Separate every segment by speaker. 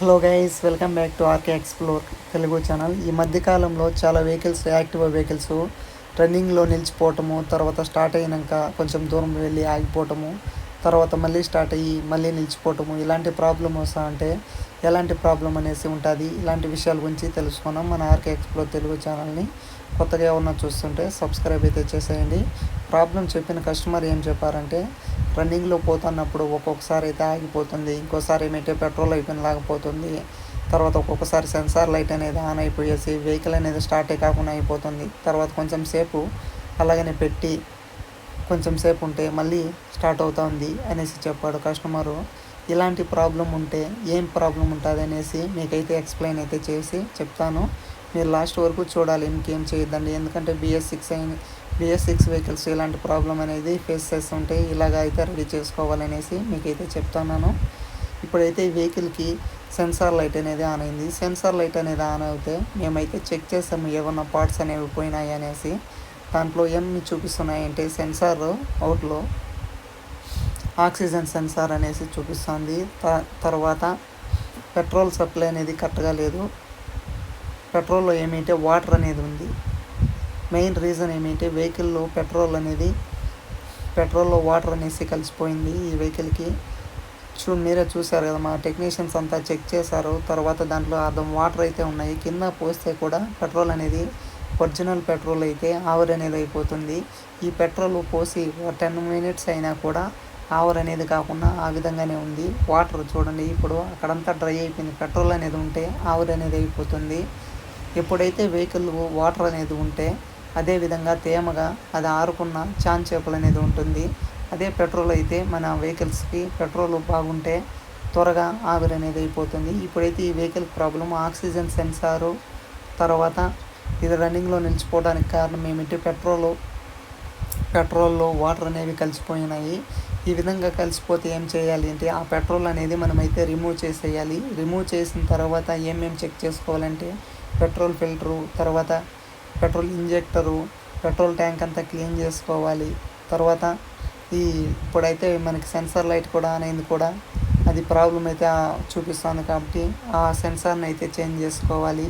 Speaker 1: Hello guys welcome back to RK explore Telugu channel. ఈ మధ్యకాలంలో చాలా వెహికల్స్ యాక్టివ్ వెహికల్స్ రన్నింగ్లో నిలిచిపోవటము తర్వాత స్టార్ట్ అయినాక కొంచెం దూరం వెళ్ళి ఆగిపోవటము తర్వాత మళ్ళీ స్టార్ట్ అయ్యి మళ్ళీ నిలిచిపోవటము ఇలాంటి ప్రాబ్లం వస్తా అంటే ఎలాంటి ప్రాబ్లం అనేసి ఉంటుంది. ఇలాంటి విషయాల గురించి తెలుసుకున్నాం మన ఆర్కే ఎక్స్ప్లోర్ తెలుగు ఛానల్ని. కొత్తగా ఏమన్నా చూస్తుంటే సబ్స్క్రైబ్ అయితే చేసేయండి. ప్రాబ్లం చెప్పిన కస్టమర్ ఏం చెప్పారంటే రన్నింగ్లో పోతున్నప్పుడు ఒక్కొక్కసారి అయితే ఆగిపోతుంది ఇంకోసారి ఏమైతే పెట్రోల్ అయిపోయిన లాగిపోతుంది తర్వాత ఒక్కొక్కసారి సెన్సార్ లైట్ అనేది ఆన్ అయిపోయేసి వెహికల్ అనేది స్టార్ట్ కాకుండా అయిపోతుంది తర్వాత కొంచెం సేపు అలాగనే పెట్టి కొంచెం సేపు ఉంటే మళ్ళీ స్టార్ట్ అవుతుంది అనేసి చెప్పాడు కస్టమరు. ఇలాంటి ప్రాబ్లం ఉంటే ఏం ప్రాబ్లం ఉంటుంది అనేసి మీకైతే ఎక్స్ప్లెయిన్ అయితే చేసి చెప్తాను. మీరు లాస్ట్ వరకు చూడాలి ఇంకేం చేయొద్దండి ఎందుకంటే బిఎస్ సిక్స్ అయిన బిఎస్ సిక్స్ వెహికల్స్ ఇలాంటి ప్రాబ్లం అనేది ఫేస్ చేస్తుంటే ఇలాగ అయితే రెడీ చేసుకోవాలనేసి మీకైతే చెప్తున్నాను. ఇప్పుడైతే ఈ వెహికల్కి సెన్సార్ లైట్ అనేది ఆన్ అయింది. సెన్సార్ లైట్ అనేది ఆన్ అయితే మేమైతే చెక్ చేసాము ఏమన్నా పార్ట్స్ అనేవి పోయినాయి అనేసి. దాంట్లో ఏమి చూపిస్తున్నాయంటే సెన్సార్ అవుట్లో ఆక్సిజన్ సెన్సార్ అనేసి చూపిస్తుంది. తర్వాత పెట్రోల్ సప్లై అనేది కరెక్ట్గా లేదు. పెట్రోల్లో ఏమైతే వాటర్ అనేది ఉంది మెయిన్ రీజన్ ఏమైతే వెహికల్లో పెట్రోల్ అనేది పెట్రోల్లో వాటర్ అనేసి కలిసిపోయింది ఈ వెహికల్కి. చూ మీరే చూసారు కదా మా టెక్నీషియన్స్ అంతా చెక్ చేశారు. తర్వాత దాంట్లో అర్థం వాటర్ అయితే ఉన్నాయి. కింద పోస్తే కూడా పెట్రోల్ అనేది ఒరిజినల్ పెట్రోల్ అయితే ఆవిరి అనేది అయిపోతుంది. ఈ పెట్రోల్ పోసి టెన్ మినిట్స్ అయినా కూడా ఆవర్ అనేది కాకుండా ఆ విధంగానే ఉంది. వాటర్ చూడండి ఇప్పుడు అక్కడంతా డ్రై అయిపోయింది. పెట్రోల్ అనేది ఉంటే ఆవిరి అనేది అయిపోతుంది. ఎప్పుడైతే వెహికల్ వాటర్ అనేది ఉంటే అదే విధంగా తేమగా అది ఆరుకున్న చాన్ చేపలు అనేది ఉంటుంది. అదే పెట్రోల్ అయితే మన వెహికల్స్కి పెట్రోల్ బాగుంటే త్వరగా ఆవిరి అనేది అయిపోతుంది. ఇప్పుడైతే ఈ వెహికల్ ప్రాబ్లం ఆక్సిజన్ సెన్సారు తర్వాత ఇది రన్నింగ్లో నిలిచిపోవడానికి కారణం ఏమిటి? పెట్రోల్ పెట్రోల్లో వాటర్ అనేవి కలిసిపోయినాయి. ఈ విధంగా కలిసిపోతే ఏం చేయాలి అంటే ఆ పెట్రోల్ అనేది మనమైతే రిమూవ్ చేసేయాలి. రిమూవ్ చేసిన తర్వాత ఏమేమి చెక్ చేసుకోవాలంటే పెట్రోల్ ఫిల్టరు తర్వాత పెట్రోల్ ఇంజెక్టరు పెట్రోల్ ట్యాంక్ అంతా క్లీన్ చేసుకోవాలి. తర్వాత ఈ ఇప్పుడైతే మనకి సెన్సార్ లైట్ కూడా అనేది కూడా. అది ప్రాబ్లం అయితే చూపిస్తుంది కాబట్టి ఆ సెన్సార్ని అయితే చేంజ్ చేసుకోవాలి.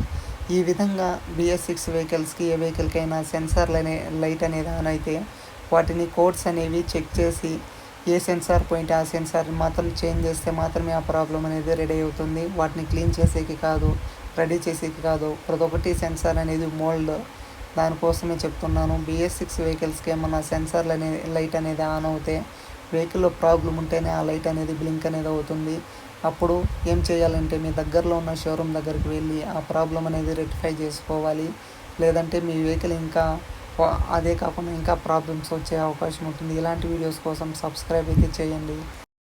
Speaker 1: ఈ విధంగా బిఎస్ సిక్స్ వెహికల్స్కి ఏ వెహికల్కైనా సెన్సార్ లైట్ అనేది ఆన్ అయితే వాటిని కోడ్స్ అనేవి చెక్ చేసి ఏ సెన్సార్ పాయింట్ ఆ సెన్సార్ మాత్రం చేంజ్ చేస్తే మాత్రమే ఆ ప్రాబ్లం అనేది రెడీ అవుతుంది. వాటిని క్లీన్ చేసేకి కాదు రెడీ చేసేకి కాదు. ప్రతి ఒక్కటి సెన్సార్ అనేది మోల్డ్ దానికోసమే చెప్తున్నాను. బిఎస్ సిక్స్ వెహికల్స్కి ఏమన్నా సెన్సార్లు అనే లైట్ అనేది ఆన్ అవుతే వెహికల్లో ప్రాబ్లం ఉంటేనే ఆ లైట్ అనేది బ్లింక్ అనేది అవుతుంది. అప్పుడు ఏం చేయాలంటే మీ దగ్గరలో ఉన్న షోరూమ్ దగ్గరికి వెళ్ళి ఆ ప్రాబ్లం అనేది రెక్టిఫై చేసుకోవాలి. లేదంటే మీ వెహికల్ ఇంకా అదే కాకుండా ఇంకా ప్రాబ్లమ్స్ వచ్చే అవకాశం ఉంటుంది. ఇలాంటి వీడియోస్ కోసం సబ్స్క్రైబ్ అయితే చేయండి.